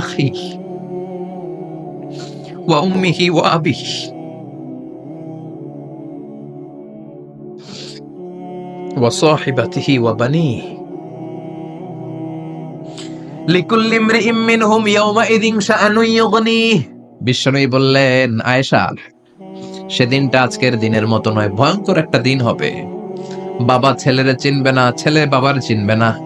আখিহি ওয়া উম্মিহি ওয়া আবিহি ওয়া সাহিবাতিহি ওয়া বানিহি লিকুল্লি ইমরিইম মিনহুম ইয়াউমাইযিন শাআনুন ইউগনিহি বিশ্বনবী বললেন আয়েশা সেদিনটা আজকের দিনের মতো নয়, ভয়ঙ্কর একটা দিন হবে। বাবা ছেলেরে চিনবে না, ছেলে বাবার চিনবে না।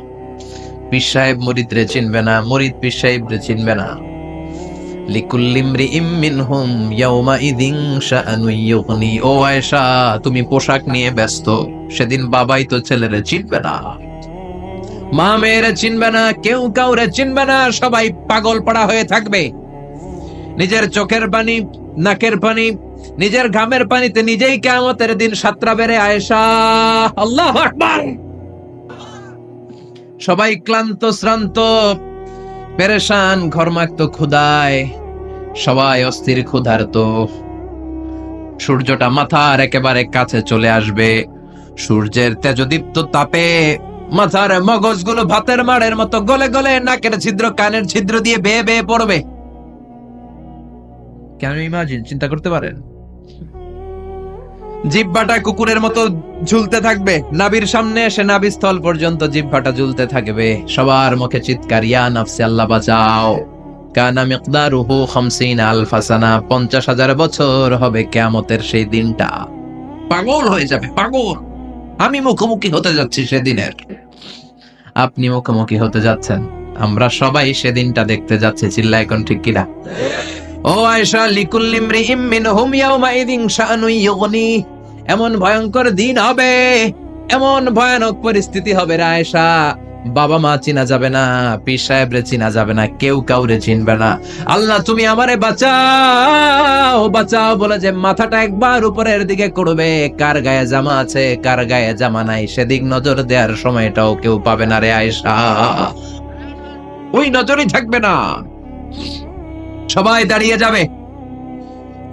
পীর সাহেব মুরিদরে চিনবে না, মুরিদ পীর সাহেবরে চিনবে না। ও আয়েশা, তুমি পোশাক নিয়ে ব্যস্ত, সেদিন বাবাই তো ছেলেরে চিনবে না। মা মেয়েরে চিনবে না, কেউ কাউরে চিনবে না, সবাই পাগল পড়া হয়ে থাকবে। নিজের চোখের পানি, নাকের পানি, নিজের ঘামের পানিতে নিজেই কেমতের দিন সাতরা বেড়ে আয়েশা। আল্লাহ আকবার! সবাই ক্লান্ত, শ্রান্ত, পেরেশান, ঘরমাক্ত ক্ষুদায় সবাই অস্থির, ক্ষুধার্ত। সূর্যটা মাথার একেবারে কাছে চলে আসবে। সূর্যের তেজদীপ্ত তাপে মাথার মগজগুলো ভাতের মাড়ের মতো গলে গলে নাকের ছিদ্র, কানের ছিদ্র দিয়ে বেয়ে বেয়ে পড়বে। কেন ইমাজিন? চিন্তা করতে পারেন? জিব্বাটা কুকুরের মতো ঝুলতে থাকবে। নাবির সামনে এসে নাবিস্থল পর্যন্ত জিব্বাটা ঝুলতে থাকবে। সবার মুখে চিৎকার, ইয়া নাফসি, আল্লাহ বাঁচাও। কানা মিকদারুহু খামসিন আলফা সানা, পঞ্চাশ হাজার বছর হবে কেয়ামতের সেই দিনটা। পাগল হয়ে যাবে, পাগল। আমি মুখোমুখি হতে যাচ্ছি সেদিনের। আপনি মুখোমুখি হতে যাচ্ছেন। আমরা সবাই সেদিনটা দেখতে যাচ্ছি চিল্লা এখন ঠিক কিনা? ও আয়েশা লিকুল্লি ইমরিইম মিনহুম ইয়াউমাইযিন শাআনু ইউগনি। এমন ভয়ঙ্কর দিন হবে, এমন ভয়ানক পরিস্থিতি হবে রে আয়েশা। বাবা মা চিনা যাবে না, পীর সাহেবরে চিনা যাবে না, কেউ কাউরে চিনবে না। আল্লাহ, তুমি আমারে বাঁচাও বাঁচাও বলে যে মাথাটা একবার উপরের দিকে করবে কার গায়ে জামা আছে, কার গায়ে জামা নাই, সেদিক নজর দেওয়ার সময়টাও কেউ পাবে না রে আয়েশা। ওই নজরই থাকবে না। সবাই দাঁড়িয়ে যাবে।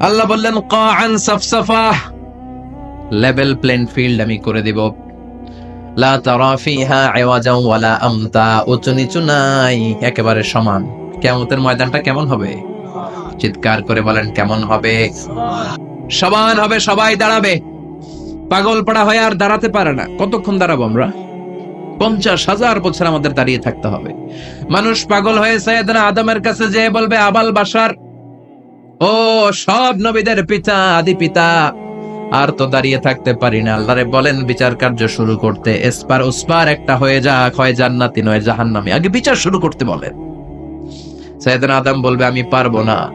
আল্লাহ বললেন, কাআন সাফসাফা। লেভেল প্লেন ফিল্ড আমি করে দিব। লা তারা ফিহা আওয়াজান ওয়ালা আমতা, উঁচু নিচু নাই, একেবারে সমান। কিয়ামতের ময়দানটা কেমন হবে? চিৎকার করে বলেন, কেমন হবে? সমান হবে, সবাই দাঁড়াবে। পাগল পড়া হয়ে আর দাঁড়াতে পারে না। কতক্ষণ দাঁড়াবো আমরা? পঞ্চাশ হাজার বছর আমাদের দাঁড়িয়ে থাকতে হবে। মানুষ পাগল হয়ে সৈয়দনা আদমের কাছে যে বলবে, আবাল বাসার। ও, সব নবীদের পিতা, আদি পিতা। আর তো দাঁড়িয়ে থাকতে পারি না। আল্লাহরে বলেন, বিচার কার্য শুরু করতে। এসপার ওসপার একটা হয়ে যাক, হয় জান্নাতি নয়, জাহান্নামী। আগে বিচার শুরু করতে বলেন। সৈয়দনা আদম বলবে, আমি পারব না।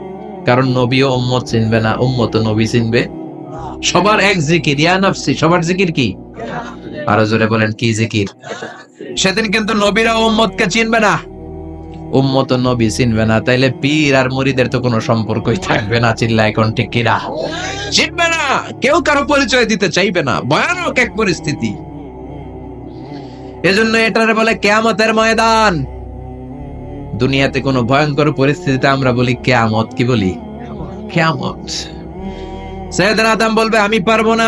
কারণ নবী ও উম্মত চিনবে না। উম্মত নবী চিনবে। সবার এক জিকির। ইয়া নাফসি, সবার জিকির কি? আরও জোরে বলেন, কি জিকির? সেদিন কিন্তু নবীরা উম্মতকে চিনবে না। উম্মত নবী চিনবে না, তাইলে পীর আর মুরিদের তো কোনো সম্পর্কই থাকবে না চিল্লা এখন ঠিক কিরা চিনবে না, কেউ কারও পরিচয় দিতে চাইবে না, ভয়ানক এক পরিস্থিতি। এজন্য এটারে বলে কেয়ামতের ময়দান। দুনিয়াতে কোনো ভয়ঙ্কর পরিস্থিতিতে আমরা বলি কেয়ামত, কি বলি? কেয়ামত। সৈয়দনা আদম বলবে, আমি পারব না।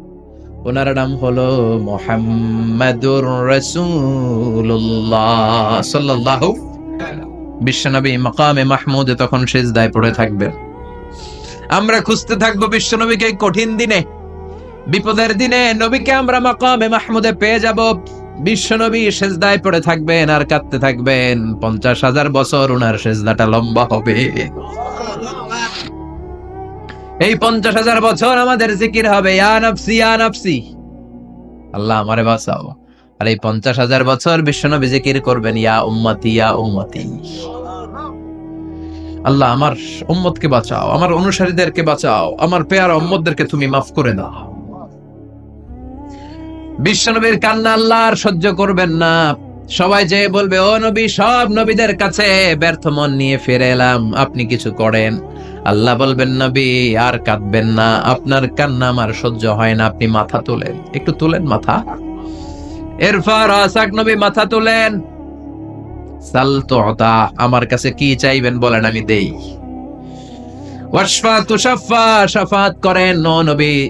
ওনার নাম হলো মোহাম্মদুর রসুল্লাহ বিশ্বনবী মাকামে মাহমুদে তখন সেজদায় পড়ে থাকবে। আমরা খুঁজতে থাকব বিশ্বনবীকে কঠিন দিনে। বিপদের দিনে নবীকে আমরা মাকামে মাহমুদে পেয়ে যাব। বিশ্বনবী শেষ সেজদায় পড়ে থাকবেন আর কাঁদতে থাকবেন। পঞ্চাশ হাজার বছর ওনার সেজদাটা লম্বা হবে। এই পঞ্চাশ হাজার বছর আমাদের জিকির হবে। আল্লাহ আমারে বাঁচাও। আর এই পঞ্চাশ হাজার বছর বিশ্বনবী জিকির করবেন, ইয়া উম্মতি ইয়া উম্মতি। আল্লাহ আমার উম্মতকে বাঁচাও, আমার অনুসারীদেরকে বাঁচাও, আমার পেয়ার উম্মতদেরকে তুমি মাফ করে দাও। বিশ্বনবীর কান্না আল্লাহ আর সহ্য করবেন না। সবাই যে বলবে, ও নবী, সব নবীদের কাছে ব্যর্থ মন নিয়ে ফিরে এলাম, আপনি কিছু করেন? আল্লাহ বলবেন, নবী, আর কাঁদবেন না, আপনার কান্না আমার সহ্য হয় না, আপনি মাথা তোলেন। একটু তুলেন মাথা। এরপর আসাক নবী, মাথা তোলেন। আমার কাছে কি চাইবেন বলেন, আমি দেই। ওয়াশফা করেন নবী।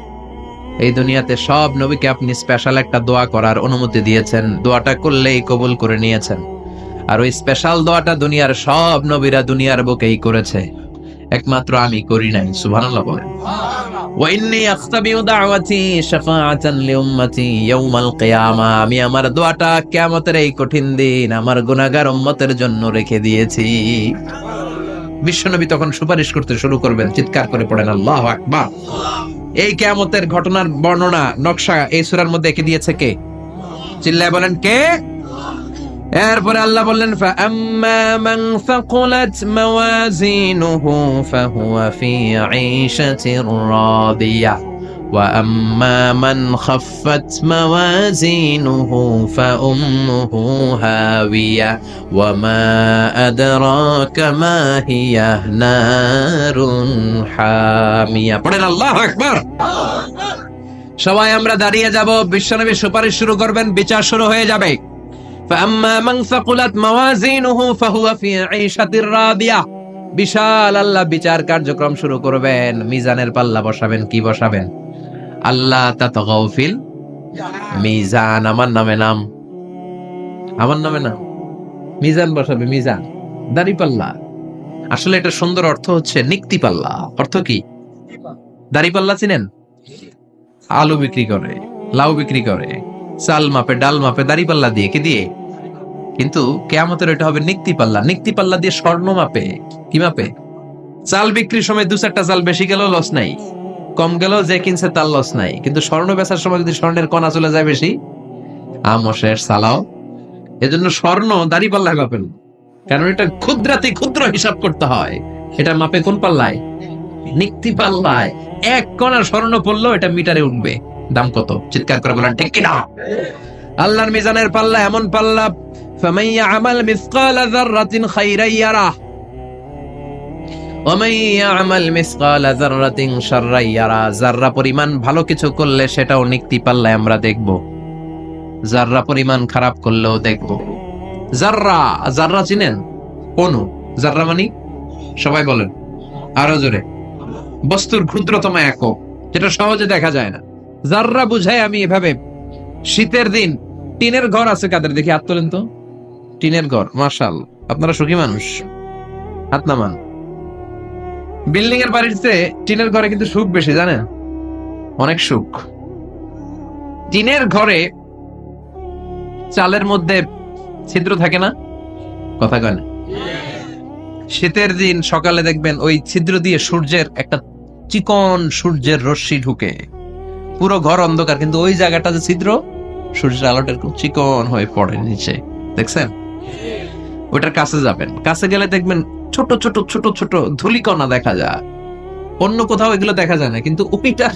এই দুনিয়াতে সব নবীকে আপনি স্পেশাল একটা দোয়া করার অনুমতি দিয়েছেন। দোয়াটা করলেই কবুল করে নিয়েছেন। আর ওই স্পেশাল দোয়াটা দুনিয়ার সব নবীরা দুনিয়ার বুকেই করেছে। একমাত্র আমি করি নাই আমি আমার দোয়াটা কিয়ামতের এই কঠিন দিন আমার গুনাহগার উম্মতের জন্য রেখে দিয়েছি। বিশ্বনবী তখন সুপারিশ করতে শুরু করবেন, চিৎকার করে পড়েন, আল্লাহু আকবার। এই কেয়ামতের ঘটনার বর্ণনা, নকশা এই সুরার মধ্যে এঁকে দিয়েছে কে? চিল্লায় বলেন কে? এরপরে আল্লাহ বললেন, ফাআম্মা মান وَأَمَّا مَنْ خَفَّتْ مَوَازِينُهُ فَأُمُّهُ هَاوِيَةٌ وَمَا أَدْرَاكَ مَا هِيَ نَارٌ حَامِيَةٌ পড়েন আল্লাহু আকবার সবাই আমরা দাঁড়িয়ে যাব বিশ্বনবী সুপারিশ শুরু করবেন বিচার শুরু হয়ে যাবে فأما من ثقلت موازينه فهو في عيشة راضية বিশাল আল্লাহ বিচার কার্যক্রম শুরু করবেন মিজানের পাল্লা বসাবেন কি বসাবেন আল্লাহ তাতগাও ফিল মিজান, আমার নামে নাম। আমার নামে নাম। মিজান বসাবে, মিজান। দাড়ি পাল্লা। আসলে এটা সুন্দর অর্থ হচ্ছে নিক্তি পাল্লা। অর্থ কি? দাড়ি পাল্লা চিনেন? আলু বিক্রি করে, লাউ বিক্রি করে, চাল মাপে, ডাল মাপে, দাড়ি পাল্লা দিয়ে, কি দিয়ে? কিন্তু কেয়ামতের এটা হবে নিক্তি পাল্লা। নিক্তি পাল্লা দিয়ে স্বর্ণ মাপে, কি মাপে? চাল বিক্রির সময় দু চারটা চাল বেশি গেলেও লস নাই। কম গেল যে কিনছে তার লস নাই। কিন্তু স্বর্ণ বেচার সময় যদি স্বর্ণের কণা চলে যায় বেশি আমসের সালাও, এজন্য স্বর্ণ দাড়ি পাল্লায় মাপেন। কারণ এটা ক্ষুদ্রাতি ক্ষুদ্র হিসাব করতে হয়। এটা মাপে কোন পাল্লায়? নিক্তি পাল্লায়। এক কণা স্বর্ণ পড়ল, এটা মিটারে উঠবে। দাম কত? চিৎকার করে বলেন, ঠিক কিনা? আল্লাহর মিজানের পাল্লা এমন পাল্লা, ফামাইয়া আমাল মিসকালা যাররাতিন খাইরাইয়ারা। জাররা পরিমাণ ভালো কিছু করলে সেটাও নিক্তি পাল্লায় আমরা দেখব। জাররা পরিমাণ খারাপ করলেও দেখব। জাররা জাররা চিনেন? কোন জাররা মানে? সবাই বলেন। আরও জোরে। বস্তুর ক্ষুদ্রতম একক, যেটা সহজে দেখা যায় না। জাররা বুঝাই আমি এভাবে, শীতের দিন, টিনের ঘর আছে কাদের? দেখি হাত তোলেন তো। টিনের ঘর মার্শাল আপনারা সুখী মানুষ। হাত নামান। বিল্ডিং এর বাড়িতে টিনের ঘরে কিন্তু সুখ বেশি, জানেন? অনেক সুখ। টিনের ঘরে চালের মধ্যে ছিদ্র থাকে না? কথা কয় না। শীতের দিন সকালে দেখবেন ওই ছিদ্র দিয়ে সূর্যের একটা চিকন সূর্যের রশ্মি ঢুকে। পুরো ঘর অন্ধকার, কিন্তু ওই জায়গাটা যে ছিদ্র, সূর্যের আলোটা এরকম চিকন হয়ে পড়ে নিচে। দেখছেন? ওটার কাছে যাবেন। কাছে গেলে দেখবেন ছোট ছোট ছোট ছোট ধুলিকণা দেখা যায়। অন্য কোথাও এগুলো দেখা যায় না, কিন্তু ওইটা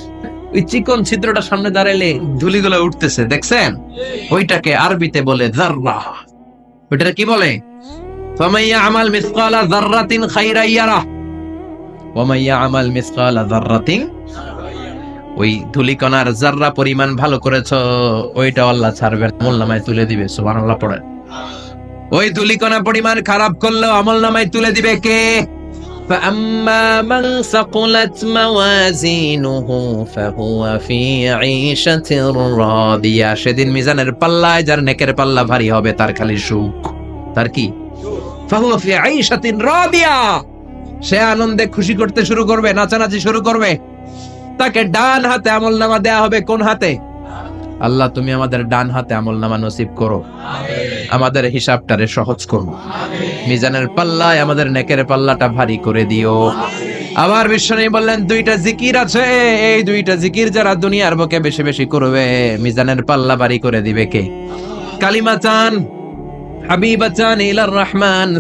ওই চিকন ছিদ্রটা সামনে দাঁড়াইলে ধুলিগুলো উঠতেছে, দেখছেন? ওইটাকে আরবিতে বলে জাররা ওইটা কি বলে? ফামাইয়া আমাল মিসকালা যাররাতিন খাইরা ইয়ারা। ওয়ামাইয়া আমাল মিসকালা যাররাতিন। ওই ধুলিকণার জাররা পরিমাণ ভালো করেছ, ওইটা আল্লাহ ছাড়বে মোল্লামায় তুলে দিবে, সুবহানাল্লাহ পড়ে ওই ধুলিকণা পরিমাণ খারাপ করলেও আমল নামায় তুলে দিবে কে فأما من ثقلت موازينه فهو في عيشة راضية সেদিন মিজানের পাল্লায় যার নেকের পাল্লা ভারী হবে তার খালি সুখ তার কি فهو في عيشة راضية সে আনন্দে খুশি করতে শুরু করবে নাচানাচি শুরু করবে তাকে ডান হাতে আমল নামা দেয়া হবে কোন হাতে আল্লাহ তুমি আমাদের ডান হাতে আমল নামা নসিব করো। আমাদের হিসাবটারে সহজ করো। মিজানের পাল্লায় আমাদের নেকের পাল্লাটা ভারী করে দিও। আবার বিশ্বনী বললেন দুইটা জিকির আছে। এই দুইটা জিকির যারা দুনিয়ার বুকে বেশি বেশি করবে মিজানের পাল্লা ভারী করে দিবে কে? কালিমাতান হাবিবাতান ইলার রহমান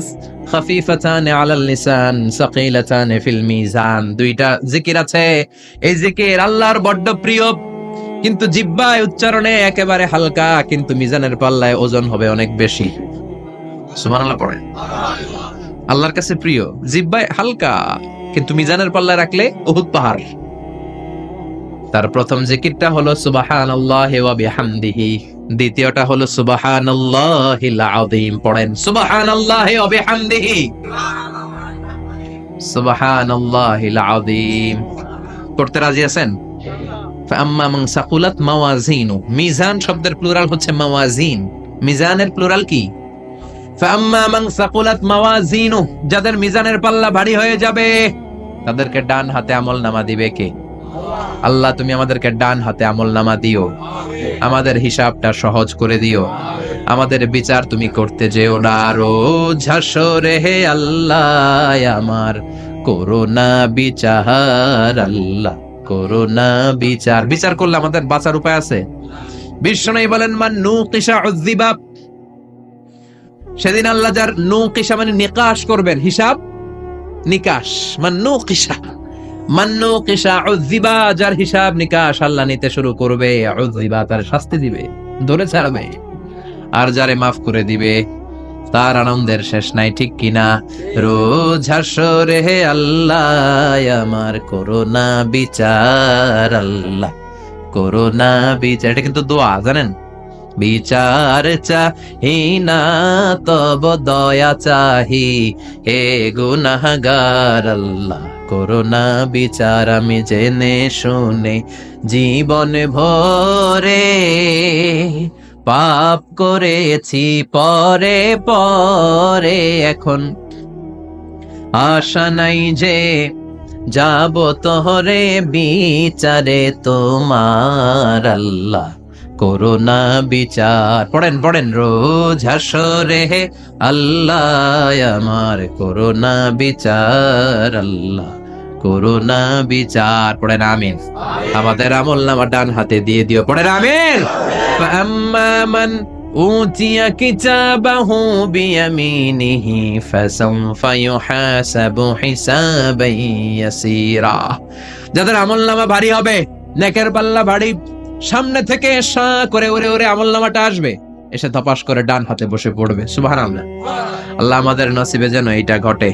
খাফিফাতান আলাল লিসান সাকিলাতান ফিল মিজান। দুইটা জিকির আছে। এই জিকির আল্লাহর বড্ড প্রিয়। কিন্তু জিব্বায় উচ্চারণে একেবারে হালকা, কিন্তু মিজানের পাল্লায় ওজন হবে অনেক বেশি। পড়ে। আল্লাহর কাছে প্রিয়, জিব্বায় হালকা, কিন্তু মিজানের পাল্লায় রাখলে উহুদ পাহাড়। তার প্রথম জিকিরটা হলো সুবহানাল্লাহি ওয়া দ্বিতীয়টা হলো সুবহানাল্লাহিল আযীম। পড়েন, সুবহানাল্লাহি ওয়া বিহামদিহি। আযীম। করতে রাজি আছেন? ফাম্মা মান সাকুলাত মাওয়াজিনু মিজান শব্দের প্লুরাল হচ্ছে মাওয়াজিন মিজানের প্লুরাল কি? ফাম্মা মান সাকুলাত মাওয়াজিনু যাদের মিজানের পাল্লা ভারী হয়ে যাবে, তাদেরকে ডান হাতে আমল নামা দিবে কে? আল্লাহ, তুমি আমাদেরকে ডান হাতে আমল নামা দিও। আমাদের হিসাবটা সহজ করে দিও। আমাদের বিচার তুমি করতে যেও না। রোজ হাসরে হে আল্লাহ, আমার করোনা বিচার আল্লাহ। করোনা বিচার। বিচার করলে আমাদের বাঁচার উপায় আছে? বিশ্বনবী বলেন, মান নুকিশা উযযিবা। সেদিন আল্লাহ যার নুকিশা মানে নিকাশ করবেন, হিসাব নিকাশ। মান নুকিশা। মান নুকিশা উযযিবা, যার হিসাব নিকাশ আল্লাহ নিতে শুরু করবে। উযযিবা তার শাস্তি দিবে, ধরে ছাড়বে। আর যারে মাফ করে দিবে তার আনন্দের শেষ নাই ঠিক কিনা? রোজ হাসরে আল্লাহ, আমার করোনা বিচার আল্লাহ, করোনা বিচার। এটা কিন্তু দোয়া, জানেন? বিচার চাহি না তব দয়া চাহি, হে গুনাহগার আল্লাহ, করোনা বিচার আমি জেনে শুনে, জীবন ভরে পাপ করেছি পরে পরে এখন। আশা নাই যে যাব তোহরে বিচারে তোমার আল্লাহ। করোনা বিচার। পড়েন পড়েন, রোজ হাসরে আল্লাহ, আমার করোনা বিচার আল্লাহ। করোনা বিচার পড়েন আমিন আমাদের আমল নামা ডান হাতে দিয়ে দিও পড়েন আমিন فأما من أوتي كتابه بيمينه فسوف يحاسب حسابا يسيرا যাদের আমল নামা ভারী হবে নেকের পাল্লা ভারী সামনে থেকে সা করে ওরে ওরে আমল নামাটা আসবে এসে তপাস করে ডান হাতে বসে পড়বে। সুবাহ আল্লাহ আল্লাহ আমাদের নসিবে যেন এইটা ঘটে।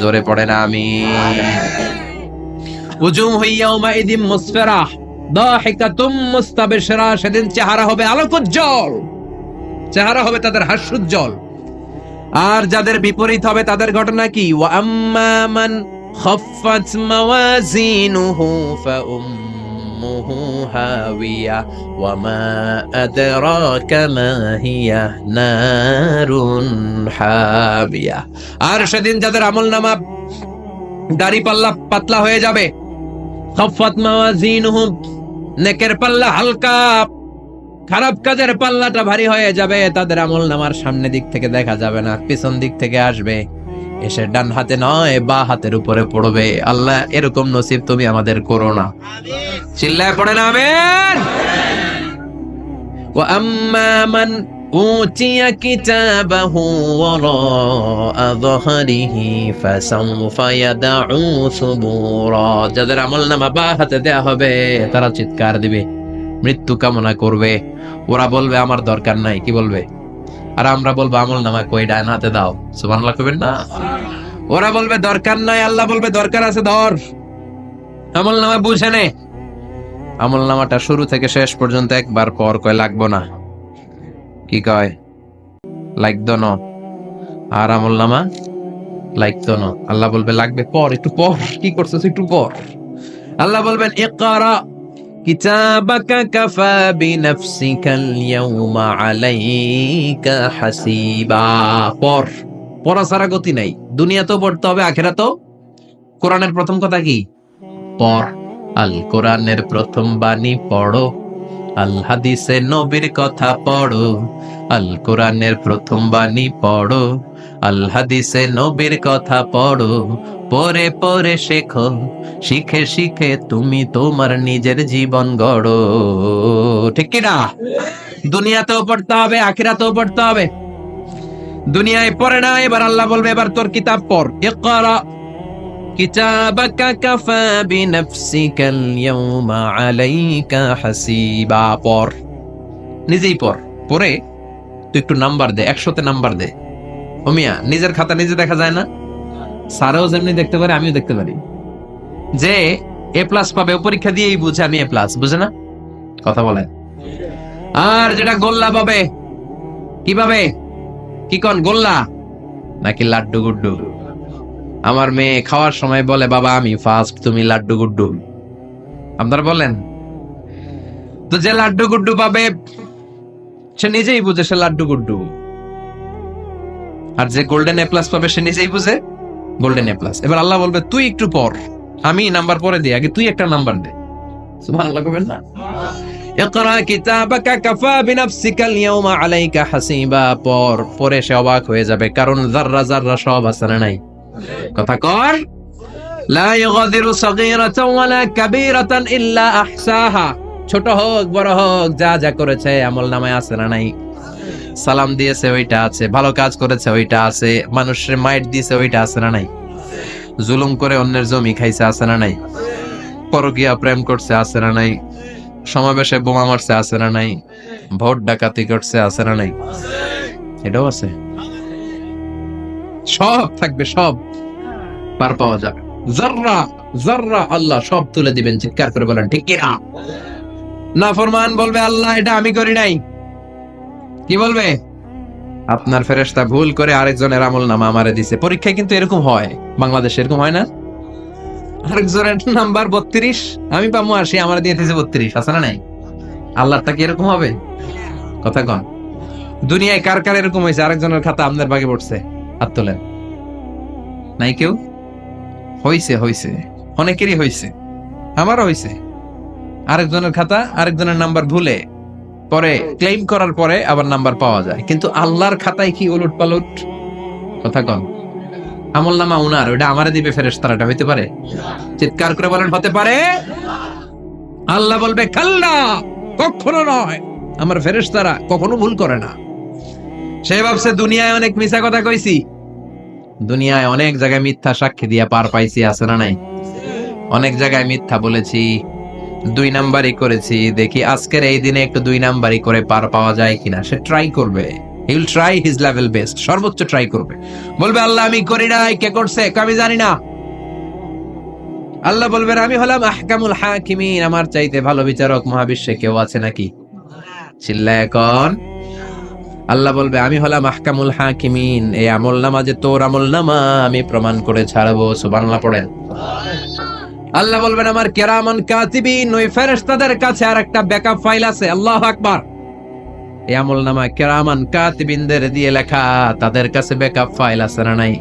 জোরে পড়ে না আমি সেদিন চেহারা হবে আলোকোজ্জ্বল। চেহারা হবে তাদের হাস্যোজ্জ্বল। আর যাদের বিপরীত হবে তাদের ঘটনা কি? ওয়া মাওয়াজিনুহু ফাউম্মুহু হাওিয়া ওয়া মা আদরাকা মা হিয়া নারুন হামিয়া আর সেদিন যাদের আমলনামা দাড়ি পাল্লা পাতলা হয়ে যাবে, খাফফাত মাওয়াজিনুহু নেকের পাল্লা হালকা, খারাপ কাজের পাল্লাটা ভারী হয়ে যাবে, তাদের আমল নামার সামনে দিক থেকে দেখা যাবে না, পিছন দিক থেকে আসবে। এসে ডান হাতে নয় বা হাতের উপরে পড়বে আল্লাহ এরকম নসিব তুমি আমাদের করো না চিল্লায় পড়ে না আমেন وأما من أوتي كتابه وراء ظهره فسوف يدعو ثبورا যাদের আমল নামা বা হাতে দেয়া হবে তারা চিৎকার দিবে মৃত্যু কামনা করবে ওরা বলবে আমার দরকার নাই কি বলবে আর আমরা বলব আমল নামা কই, ডান হাতে দাও। সুবহানাল্লাহ কবেন না? ওরা বলবে দরকার নাই, আল্লাহ বলবে দরকার আছে, ধর। আমল নামা বুঝে নে। আমল নামাটা শুরু থেকে শেষ পর্যন্ত একবার পর কয়, লাগবো না। কি কয়? লাইক ন। আর আমল নামা? লাইক দন আল্লাহ বলবে, লাগবে, পর, একটু পর। কি করছিস একটু পর। আল্লাহ বলবেন, ইকরা। কিতাবাকা কাফা বিনাফসিকাল ইয়াউমা আলাইকা হাসিবা পর পড়া সারা গতি নাই। দুনিয়াতেও পড়তে হবে আখেরাতেও কোরআনের প্রথম কথা কি? পর আল কোরআনের প্রথম বাণী পড়ো। আল হাদিসে নবীর কথা পড়ো, আল কোরআনের প্রথম বাণী পড়ো, আল হাদিসে নবীর কথা পড়ো পরে পরে শেখো, শিখে শিখে তুমি তোমার নিজের জীবন গড়ো। ঠিক কি না? দুনিয়াতেও পড়তে হবে, আখিরাতেও পড়তে হবে। দুনিয়ায় পড়ে না, এবার আল্লাহ বলবে, এবার তোর কিতাব পড়। ইকরা কিতাবাকা কাফা বিনাফসিকাল ইয়াউমা আলাইকা হাসিবা পড়। নিজেই পড়। পড়ে তুই একটু নাম্বার দে, একশোতে নাম্বার দে। ওমিয়া নিজের খাতা নিজে দেখা যায় না? স্যারও যেমনি দেখতে পারে, আমিও দেখতে পারি। যে এ প্লাস পাবে পরীক্ষা দিয়েই বুঝে আমি এ প্লাস বুঝে না? কথা বলেন। আর যেটা গোল্লা পাবে, কি পাবে? কি কন, গোল্লা? নাকি লাড্ডু গুড্ডু? আমার মেয়ে খাওয়ার সময় বলে, বাবা, আমি ফার্স্ট তুমি লাড্ডু গুড্ডু। আপনারা বলেন, তো যে লাড্ডু গুড্ডু পাবে, সে নিজেই বুঝে সে লাড্ডু গুড্ডু। আর যে গোল্ডেন এ প্লাস পাবে, সে নিজেই বুঝে গোল্ডেন এ প্লাস এবার আল্লাহ বলবে, তুই একটু পর আমি নাম্বার পরে দিই। আগে তুই একটা নাম্বার দে। সুবহানাল্লাহ কবেন না? ইকরা কিতাবাকা কাফা বিনাফসিকা আল আলাইকা হাসিবা। পর পরে সে অবাক হয়ে যাবে। কারণ যাররা যাররা সব আছে না নাই? কথা কর। ছোট হোক, বড় হোক, যা যা করেছে, আমল নামায় আছে না নাই? সালাম দিয়েছে, ওইটা আছে। ভালো কাজ করেছে, ওইটা আছে। মানুষের মাইট দিয়েছে, ওইটা আছে না নাই? জুলুম করে অন্যের জমি খাইছে, আছে না নাই? পরকিয়া প্রেম করছে, আছে না নাই? সমাবেশে বোমা মারছে, আছে না নাই? ভোট ডাকাতি করছে, আছে না নাই? এটাও আছে। সব থাকবে, সব পার পাওয়া যাবে। জাররা জাররা আল্লাহ সব তুলে দিবেন, চিৎকার করে বলেন, ঠিক কিনা? না ফরমান বলবে, আল্লাহ, এটা আমি করি নাই। কি বলবে? আপনার ফেরেশতা ভুল করে আরেকজনের আমল নামা আমারে দিছে। পরীক্ষায় কিন্তু এরকম হয়, বাংলাদেশে এরকম হয় না? আরেকজনের নাম্বার বত্রিশ, আমি পাবো আসি আমার দিয়ে দিয়েছে বত্রিশ, আছে না নাই? আল্লাহটা কি এরকম হবে? কথা কন। দুনিয়ায় কার কার এরকম হয়েছে? আরেকজনের খাতা আপনার বাগে পড়ছে। হাত তোলেন। নাই কেউ? হইছে হইছে। অনেকেরই হইছে। আমারও হইছে। আরেকজনের খাতা, আরেকজনের নাম্বার ভুলে। পরে ক্লেম করার পরে আবার নাম্বার পাওয়া যায়। কিন্তু আল্লাহর খাতায় কি উলট পালট? কথা কন। আমল নামা উনার ওটা আমারে দিবে ফেরেশতারা এটা হইতে পারে? চিৎকার করে বলেন, হতে পারে? আল্লাহ বলবে কাল্লা কখনো নয়। আমার ফেরেস তারা কখনো ভুল করে না। সে ভাবছে, দুনিয়ায় অনেক মিছা কথা কইছি। দুনিয়ায় অনেক জায়গায় মিথ্যা সাক্ষী দিয়া পার পাইছি, আছে না নাই? অনেক জায়গায় মিথ্যা বলেছি, দুই নাম্বারই করেছি। দেখি আজকের এই দিনে একটু দুই নাম্বারই করে পার পাওয়া যায় কিনা। সে ট্রাই করবে। He will try his level best সর্বোচ্চ ট্রাই করবে। বলবে, আল্লাহ, আমি করি নাই। কে করছে? আমি জানি না। আল্লাহ বলবেন আমি হলাম আহকামুল হাকিমিন। আমার চাইতে ভালো বিচারক মহাবিশ্বে কেউ আছে নাকি? চিল্লা এখন আল্লাহ বলবে আমি হলাম আহকামুল হাকিমিন এই আমল নামা যে তোর আমল নামা আমি প্রমাণ করে ছাড়বো সুবহানাল্লাহ পড়েন আল্লাহ বলবেন আমার কেরামান কাতিবিন ওই ফেরেশতাদের কাছে আর একটা ব্যাকআপ ফাইল আছে আল্লাহু আকবার এই আমল নামা কেরামান কাতিবিনদের দিয়ে লেখা তাদের কাছে ব্যাকআপ ফাইল আছে না নাই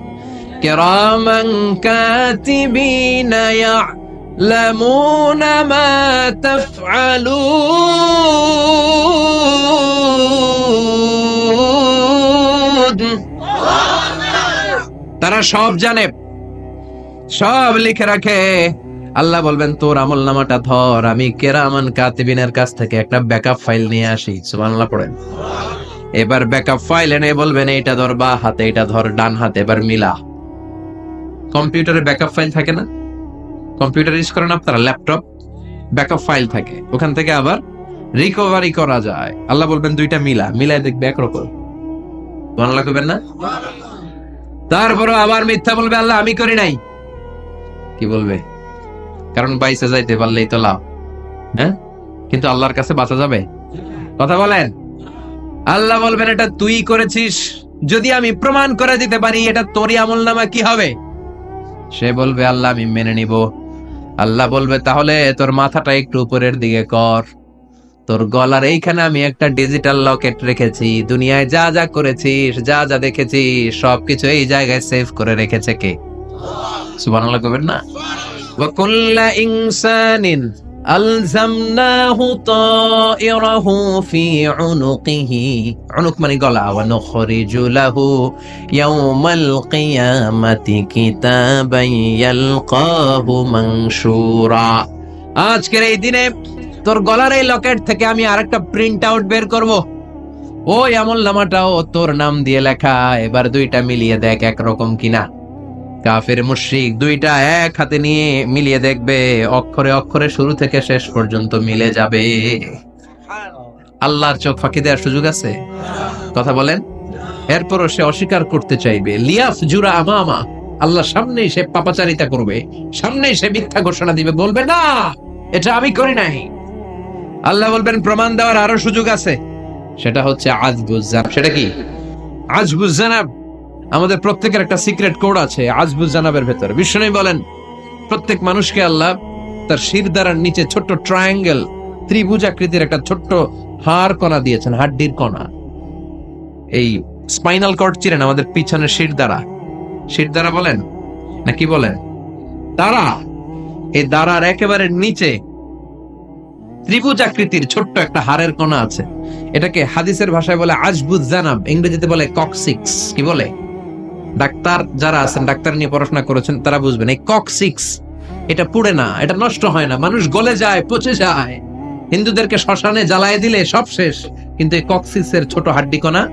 কেরামান কাতিবিন يعلمون ما تفعلون তারা সব জানে, সব লিখে রাখে। আল্লাহ বলবেন, তোর আমল নামাটা ধর, আমি কেরামান কাতিবিনের কাছ থেকে একটা ব্যাকআপ ফাইল নিয়ে আসি। সুবহানাল্লাহ পড়েন। এবার ব্যাকআপ ফাইল এনে বলবেন, এইটা ধর বা হাতে এটা ধর ডান হাতে, এবার মিলা। কম্পিউটারে ব্যাকআপ ফাইল থাকে না? কম্পিউটার ইউজ করেন আপনারা, ল্যাপটপ, ব্যাকআপ ফাইল থাকে। ওখান থেকে আবার রিকভারি করা যায়। আল্লাহ বলবেন, দুইটা মিলা, মিলায় দেখবে একরকম বাংলা করবেন না? তারপরে আবার মিথ্যা বলবে, আল্লাহ, আমি করি নাই। কি বলবে? কারণ বাইসে যাইতে পারলেই তো লাভ। হ্যাঁ? কিন্তু আল্লাহর কাছে বাঁচা যাবে? কথা বলেন? আল্লাহ বলবেন, এটা তুই করেছিস। যদি আমি প্রমাণ করে দিতে পারি, এটা তোরই আমল নামা কি হবে? সে বলবে, আল্লাহ, আমি মেনে নিব। আল্লাহ বলবে, তাহলে তোর মাথাটা একটু উপরের দিকে কর। তোর গলার এইখানে আমি একটা ডিজিটাল লকেট রেখেছি। দুনিয়ায় যা যা করেছিস, যা যা দেখেছি, সবকিছু এই জায়গায় সেভ করে রেখেছে কে? সুবহানাল্লাহ কবেন না? ওয়াকুল্লা ইনসানিন আলজামনাহু তায়রাহু ফি উনুকিহি। উনুক মানে গলা। ওয়া নুখরিজু লাহু ইয়াউমাল কিয়ামাতি কিতাবান ইয়ালকাহু মানশুরা। আজকের এই দিনে তোর গলার এই লকেট থেকে আমি আরেকটা প্রিন্ট আউট বের করব। ওই আমল নামাটাও তোর নাম দিয়ে লেখা। এবার দুইটা মিলিয়ে দেখ একরকম কিনা। কাফের মুশরিক দুইটা এক হাতে নিয়ে মিলিয়ে দেখবে। অক্ষরে অক্ষরে শুরু থেকে শেষ পর্যন্ত মিলে যাবে। আল্লাহর চোখ ফাঁকি দেওয়ার সুযোগ আছে? কথা বলেন। এরপরও সে অস্বীকার করতে চাইবে। লিয়াফ জুরা আমা আমা আল্লাহ সামনেই সে পাপাচারিতা করবে। সামনেই সে মিথ্যা ঘোষণা দিবে। বলবে, না, এটা আমি করি নাই। আল্লাহ বলবেন, প্রমাণ দেওয়ার আরও সুযোগ আছে। সেটা হচ্ছে আজবুজাব সেটা কি? আজবুজানাব আমাদের প্রত্যেকের একটা সিক্রেট কোড আছে আজবুজ জানাবের ভেতরে। বিষ্ণু বলেন, প্রত্যেক মানুষকে আল্লাহ তার শির দ্বারার নিচে ছোট্ট ট্রায়াঙ্গেল ত্রিভুজ আকৃতির একটা ছোট্ট হাড় কণা দিয়েছেন, হাড্ডির কণা। এই স্পাইনাল কর্ড চিরেন আমাদের পিছনে শির দ্বারা। শির দ্বারা বলেন? না কি বলেন? তারা এই দ্বারার একেবারে নিচে ত্রিভুজ আকৃতির ছোট্ট একটা হাড়ের কণা আছে। এটাকে হাদিসের ভাষায় বলে আজবুজ জানাব, ইংরেজিতে বলে কক্সিক্স। কি বলে? ডাক্তার যারা আছেন, ডাক্তার নিয়ে পড়াশোনা করেছেন, তারা বুঝবেন, এই কক্সিক্স, এটা পুড়ে না, এটা নষ্ট হয় না, মানুষ গলে যায়, পচে যায়। হিন্দুদেরকে শ্মশানে জ্বালায় দিলে সব শেষ, কিন্তু এই কক্সিক্সের ছোট হাড্ডি কণা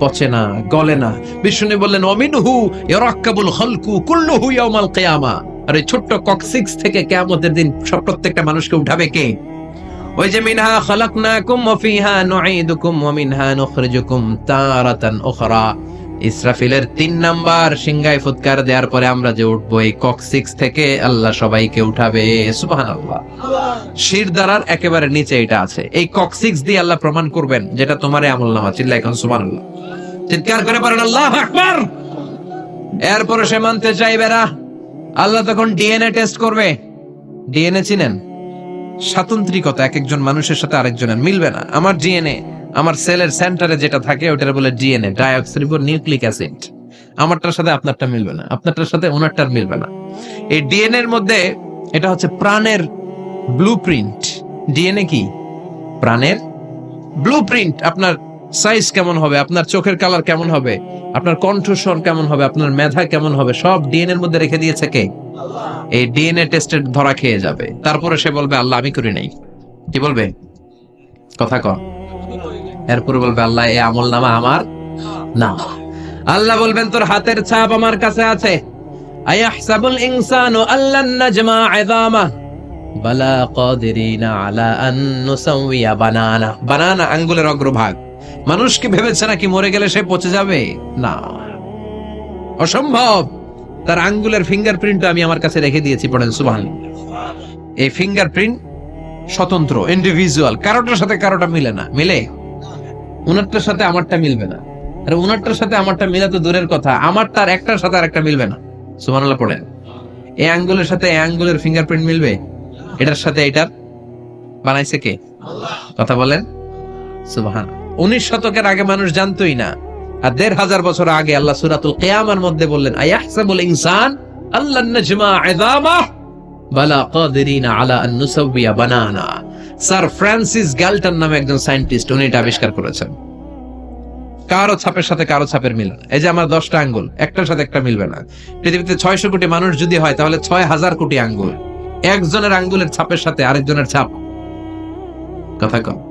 পচে না, গলে না। বিষ্ণু বললেন, অমিনহু ইয়ারাক্কাবুল খালকু কুল্লুহু ইয়াউমাল কিয়ামা। আর এই ছোট্ট কক্সিক্স থেকে কিয়ামতের দিন সব প্রত্যেকটা মানুষকে উঠাবে কে? ওই যে মিনহা খালাকনাকুম ওয়া ফিহা নুঈদুকুম ওয়া মিনহা নুখরিজুকুম তারাতান উখরা। ইসরাফিলের তিন নাম্বার সিংগায় ফুৎকার দেওয়ার পরে আমরা যে উঠবো, এই কক্সিক্স থেকে আল্লাহ সবাইকে উঠাবে। সুবহানাল্লাহ। শির দ্বারার একেবারে নিচে এটা আছে। এই কক্সিক্স দিয়ে আল্লাহ প্রমাণ করবেন, যেটা তোমার আমল নামা। চিল্লা এখন, সুবহানাল্লাহ। চিৎকার করে পারেন আল্লাহ আকবার! এরপরে সে মানতে চাইবে না। আল্লাহ তখন ডিএনএ টেস্ট করবে। ডিএনএ চিনেন? স্বাতন্ত্রিকতা, এক একজন মানুষের সাথে আরেকজনের মিলবে না। আমার ডিএনএ আমার সেলের সেন্টারে যেটা থাকে, ওটার বলে ডিএনএ ডাইঅক্সিরিবো নিউক্লিক অ্যাসিড আমারটার সাথে আপনারটা মিলবে না। আপনারটার সাথে ওনারটার মিলবে না। এই ডিএনএ এর মধ্যে এটা হচ্ছে প্রাণের ব্লুপ্রিন্ট ডিএনএ কি? প্রাণের ব্লুপ্রিন্ট আপনার সাইজ কেমন হবে? আপনার চোখের কালার কেমন হবে? আপনার কণ্ঠস্বর কেমন হবে? আপনার মেধা কেমন হবে? সব ডিএনএ এর মধ্যে রেখে দিয়েছে কে? এই ডিএনএ টেস্টের ধরা খেয়ে যাবে। তারপরে সে বলবে, আল্লাহ, আমি করি নাই। কি বলবে? কথা কর এরপরে বলবে, আল্লাহ, এই আমল নামা আমার না। আল্লাহ বলবেন, তোর হাতের ছাপ আমার কাছে আছে। আয়াহসাবুল ইনসানু আল্লান নাজমা ইযামা বালা কাদিরিনা আলা আন নুসাউইয়া বানানা। বানানা, আঙ্গুলের অগ্রভাগ। মানুষ কি ভেবেছে নাকি মরে গেলে সে পচে যাবে? না। অসম্ভব! তার আঙ্গুলের ফিঙ্গারপ্রিন্ট আমি আমার কাছে রেখে দিয়েছি পড়েন সুবহান এই ফিঙ্গারপ্রিন্ট স্বতন্ত্র ইন্ডিভিজুয়াল কারোটার সাথে কারোটা মিলে না। মিলে? উনারটার সাথে আমারটা মিলবে না। আর উনারটার সাথে আমারটা মিলা তো দূরের কথা। আমার তার একটার সাথে আরেকটা মিলবে না। সুবহানাল্লাহ পড়েন। এই আঙ্গুলের সাথে এই আঙ্গুলের ফিঙ্গারপ্রিন্ট মিলবে? এটার সাথে এটার বানাইছে কে? কথা বলেন? সুবহান উনিশ শতকের আগে মানুষ জানতোই না। আর দেড় হাজার বছর আগে আল্লাহ সুরাতুল কিয়ামার মধ্যে বললেন ইনসান ফ্রান্সিস গ্যালটন নামে একজন সায়েন্টিস্ট আবিষ্কার করেছেন। কারও ছাপের সাথে কারও ছাপের না। এই যে আমার দশটা আঙ্গুল, একটার সাথে একটা মিলবে না। পৃথিবীতে ছয়শো কোটি মানুষ যদি হয়, তাহলে ছয় হাজার কোটি আঙ্গুল। একজনের আঙ্গুলের ছাপের সাথে আরেকজনের ছাপ। কথা কম।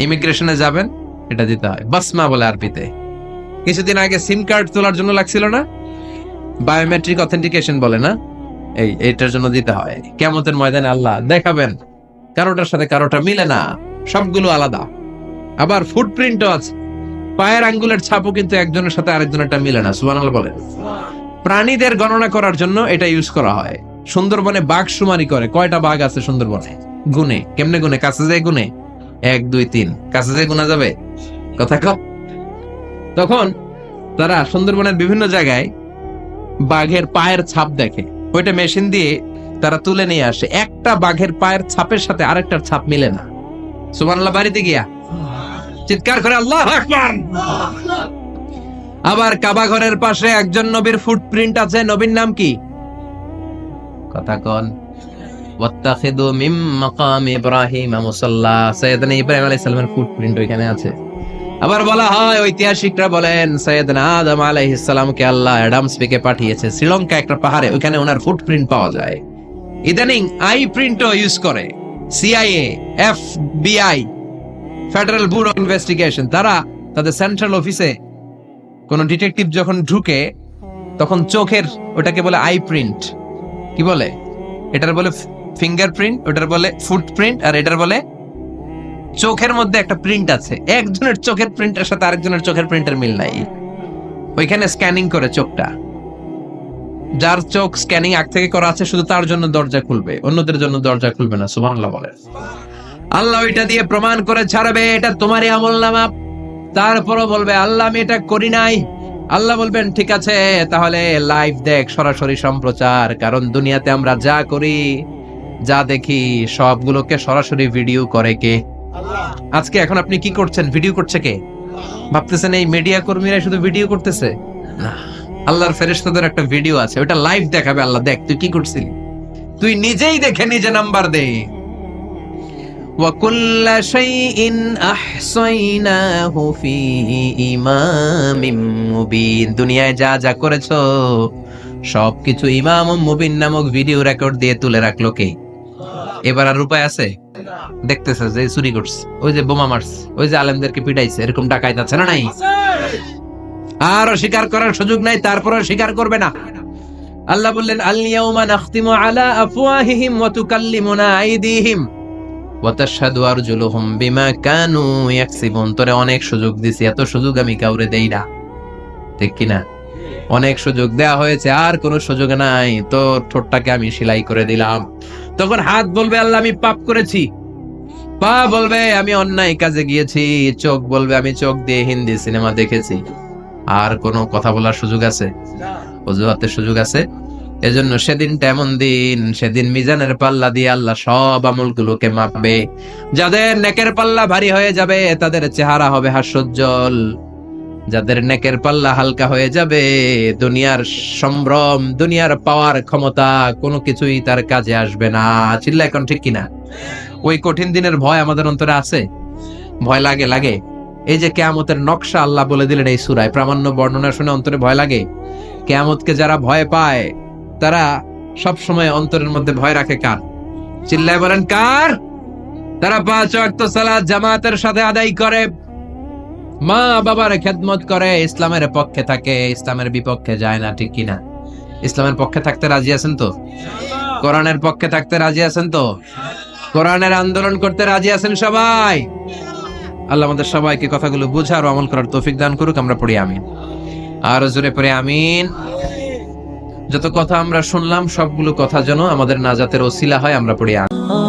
ইমিগ্রেশনে যাবেন, এটা দিতে হয়। বাসমা বলে আরবিতে। কিছুদিন আগে সিম কার্ড তোলার জন্য লাগছিল না? বায়োমেট্রিক অথেন্টিকেশন বলে না? এই এটার জন্য দিতে হয়। কেমতের ময়দানে আল্লাহ দেখাবেন, কারোটার সাথে কারোটা মিলে না, সবগুলো আলাদা। আবার ফুটপ্রিন্টও আছে। পায়ের আঙ্গুলের ছাপও কিন্তু একজনের সাথে আরেকজনেরটা মিলে না, সুবহানাল্লাহ বলেন। প্রাণীদের গণনা করার জন্য এটা ইউজ করা হয়। সুন্দরবনে বাঘ সুমারি করে। কয়টা বাঘ আছে সুন্দরবনে? গুনে কেমনে গুনে কাছে যায় গুনে এক, দুই, তিন। কাছে যায় গুনা যাবে, কথা কম। তখন তারা সুন্দরবনের বিভিন্ন জায়গায় বাঘের পায়ের ছাপ দেখে। ওইটা মেশিন দিয়ে তারা তুলে নিয়ে আসে। একটা বাঘের পায়ের ছাপের সাথে আরেকটার ছাপ মিলে না। সুবহানাল্লাহ, বাড়িতে গিয়া। চিৎকার করে, আল্লাহ আবার কাবা ঘরের পাশে একজন নবীর ফুটপ্রিন্ট আছে। নবীর নাম কি? কথা কন। ওয়াত্তাখিদু মিম মাকাম ইব্রাহিম মুসাল্লা। সাইয়েদনা ইব্রাহিম আলাইহিস সালামের ফুটপ্রিন্ট আছে। আবার বলা হয়, ঐতিহাসিকরা বলেন আদম আলাইহিস সালামকে আল্লাহ অ্যাডামস পেকে পাঠিয়েছে। শ্রীলঙ্কা একটা পাহাড়ে ওনার ফুটপ্রিন্ট পাওয়া যায়। ইদানিং আই প্রিন্টও ইউজ করে সিআইএ ফেডারেল ব্যুরো ইনভেস্টিগেশন তারা তাদের সেন্ট্রাল অফিসে কোন ডিটেকটিভ যখন ঢুকে, তখন চোখের ওটাকে বলে আই প্রিন্ট কি বলে? এটার বলে ফিঙ্গারপ্রিন্ট ওটার বলে ফুটপ্রিন্ট আর এটার বলে চোখের মধ্যে একটা প্রিন্ট আছে। একজনের চোখের প্রিন্টের সাথে আরেকজনের চোখের প্রিন্টের মিল নাই। ওইখানে স্ক্যানিং করে চোখটা। যার চোখ স্ক্যানিং আগ থেকে করা আছে, শুধু তার জন্য দরজা খুলবে। অন্যদের জন্য দরজা খুলবে না, সুবহানাল্লাহ বলে। আল্লাহ ওইটা দিয়ে প্রমাণ করে ছাড়বে, এটা তোমারই আমল নামা। তারপরও বলবে, আল্লাহ, আমি এটা করি নাই। আল্লাহ বলবেন, ঠিক আছে, তাহলে লাইভ দেখ, সরাসরি সম্প্রচার, কারণ দুনিয়াতে আমরা যা করি যা দেখি সবগুলোকে সরাসরি ভিডিও করে কে আজকে এখন আপনি কি করছেন ভিডিও করছে কে ভাবতেছেন এই মিডিয়া কর্মীরা শুধু ভিডিও করতেছে না আল্লাহর ফেরেশতাদের একটা ভিডিও আছে ওটা লাইভ দেখাবে আল্লাহ দেখ তুই কি করছিলি তুই নিজেই দেখে নিজে নাম্বার দে وكل شيء أحصيناه في إمام مبين দুনিয়ায় যা যা করেছো সবকিছু ইমাম মুবিন নামক ভিডিও রেকর্ড দিয়ে তুলে রাখলো কে এবার আর উপায় আছে? দেখতেছে যে চুরি করছে। ওই যে বোমা মারছে। ওই যে আলেমদেরকে পিটাইছে। এরকম ডাকাইত আছে না নাই? আর স্বীকার করার সুযোগ নাই তারপরে স্বীকার করবে না। আল্লাহ বললেন আলিয়াউমা নাখতিমু আলা আফওয়াহিহিম ওয়া তুকাল্লিমুনা আইদিহিম ওয়া তাশহাদু আরজুলুহুম বিমা কানু ইয়াকসিবুন। তোরে অনেক সুযোগ দিছি, এত সুযোগ আমি কাউরে দেই না। ঠিক কি না অনেক সুযোগ দেয়া হয়েছে, আর কোনো সুযোগ নাই। তোর ঠোঁটটাকে আমি সেলাই করে দিলাম। তখন হাত বলবে, আল্লাহ, আমি পাপ করেছি। পা বলবে, আমি অন্যায় কাজে গিয়েছি। চোখ বলবে, আমি চোখ দিয়ে হিন্দি সিনেমা দেখেছি। আর কোনো কথা বলার সুযোগ আছে? অজুহাতের সুযোগ আছে? এজন্য সেদিনটা এমন দিন, সেদিন মিজানের পাল্লা দিয়ে আল্লাহ সব আমলগুলোকে মাপবে। যাদের নেকের পাল্লা ভারী হয়ে যাবে, তাদের চেহারা হবে হাস্যোজ্জ্বল। যাদের নেকের পাল্লা হালকা হয়ে যাবে, দুনিয়ার সম্ভ্রম, দুনিয়ার পাওয়ার ক্ষমতা কোনো কিছুই তার কাজে আসবে না। চিল্লা এখন ঠিক কিনা? ওই কঠিন দিনের ভয় আমাদের অন্তরে আছে? ভয় লাগে লাগে। এই যে কেয়ামতের নকশা আল্লাহ বলে দিলেন এই সুরায়, প্রামাণ্য বর্ণনা শুনে অন্তরে ভয় লাগে। কেয়ামতকে যারা ভয় পায়, তারা সব সময় অন্তরের মধ্যে ভয় রাখে কার? চিল্লায় বলেন, কার? তারা পাঁচ ওয়াক্ত সালাত জামাতের সাথে আদায় করে। মা বাবার খেদমত করে ইসলামের পক্ষে থাকে ইসলামের বিপক্ষে যায় না ঠিক কিনা? ইসলামের পক্ষে থাকতে রাজি আছেন তো? কোরআনের পক্ষে থাকতে রাজি আছেন তো? কোরআনের আন্দোলন করতে রাজি আছেন সবাই? আল্লাহ আমাদের সবাইকে কথাগুলো বুঝার আমল করার তৌফিক দান করুক আমরা পড়ি আমিন। আর জোরে পড়ে আমিন। যত কথা আমরা শুনলাম সবগুলো কথা যেন আমাদের নাজাতের ওসিলা হয় আমরা পড়ি আমিন।